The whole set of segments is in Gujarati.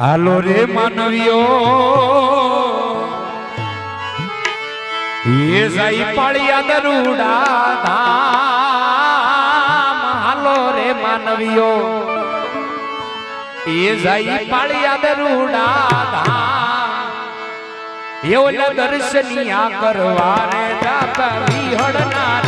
હાલો રે માનવીઓ. એ સાઈ પાળિયા દરુડા ધામ. હાલો રે માનવીઓ. એ સાઈ પાળિયા દરુડા ધામ. એવલા દર્શનિયા કરવા રે જાતા વિહળના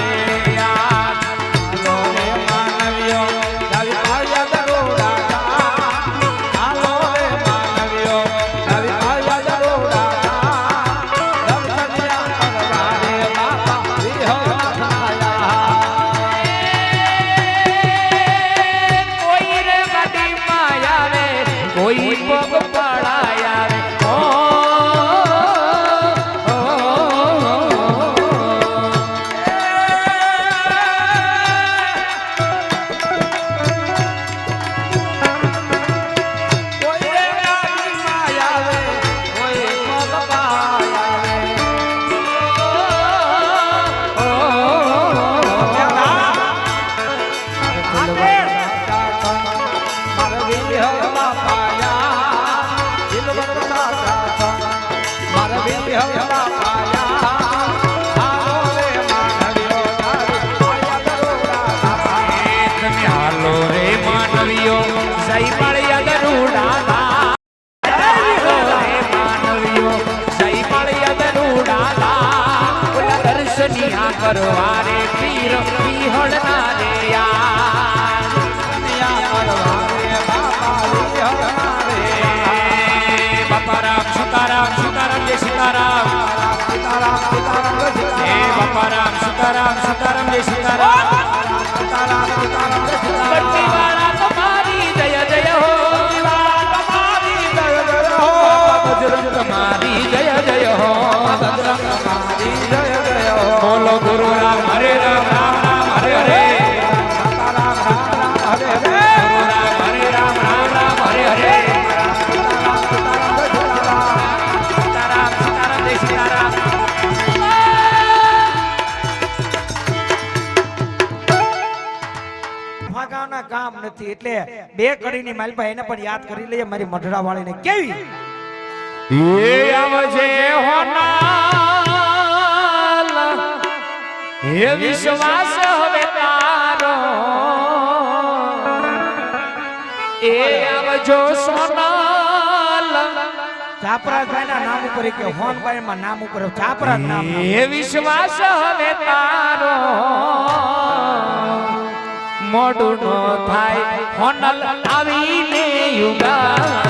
પરવારે પીર પીહળના રે યાર. બાપા રામ સુતારામ સુતારામ જય સીતારામ. એટલે બે કડીની માલભાઈ એને પણ યાદ કરી લઈએ. મારી મઢડા વાળીને કેવી? એ આવજે હોના એ વિશ્વાસ હવે તારો. એ આવજો સોનાલ. જાપરાજભાઈના નામ ઉપર કે હોનભાઈમાં નામ ઉપર જાપરાજ નામ એ વિશ્વાસ હવે તારો. મોડું નો થાય. હોનલ આવીને યુગા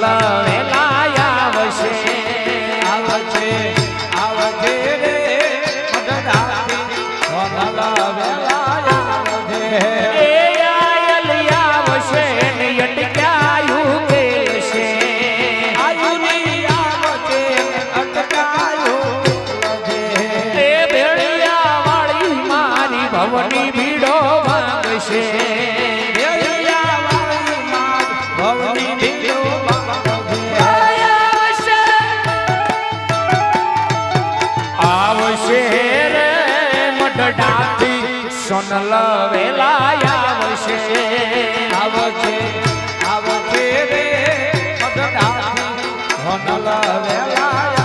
ભલા વેલા આવશે. આવશે આવજે રે મદદ આપી ભલા વેલા આવજે ભવની આવશે રે મઢડાથી સોનલ વેલા આવશે આવશે આવશે રે મઢડાથી સોનલ વેલા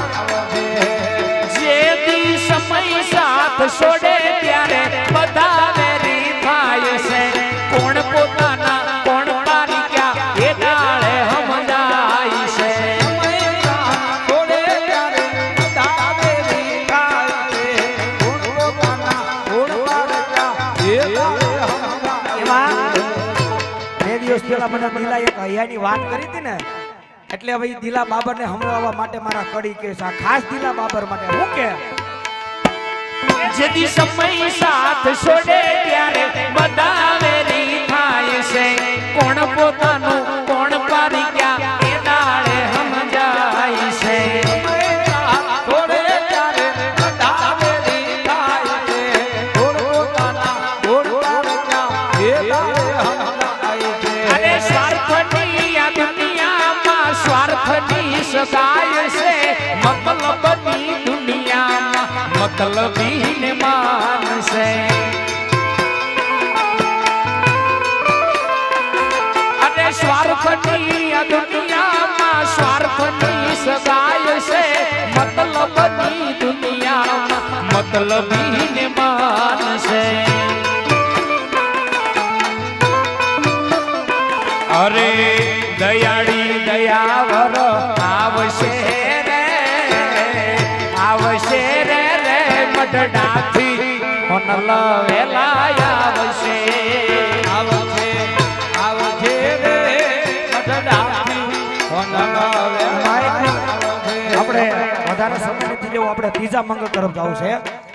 દિવસ પહેલા મને દિલા એક હૈયાની વાત કરી હતી ને, એટલે હવે દિલા બાબર ને હમણાવવા માટે મારા કડી કે છે. આ ખાસ દિલા બાબર માટે હું કે? જેદી સમય સાથ છોડે ત્યારે બધા વેરી થાય છે. કોણ પોતાનું, કોણ પારિક્યા સ્વાર્થની આ દુનિયામાં સ્વાર્થની સદાય છે. મતલબની દુનિયામાં, મતલબીને માનશે અરે સ્વાર્થની આ દુનિયામાં સ્વાર્થની સદાય છે. મતલબની દુનિયામાં, મતલબીને માનશે અરે દયાળી દયાવર, આવશે રે આવશે રે રે, મઢડાથી. હોનલ વેલા આવશે. આપણે વધારે સમય નથી લેવો, આપણે ત્રીજા મંગળ તરફ જવું છે.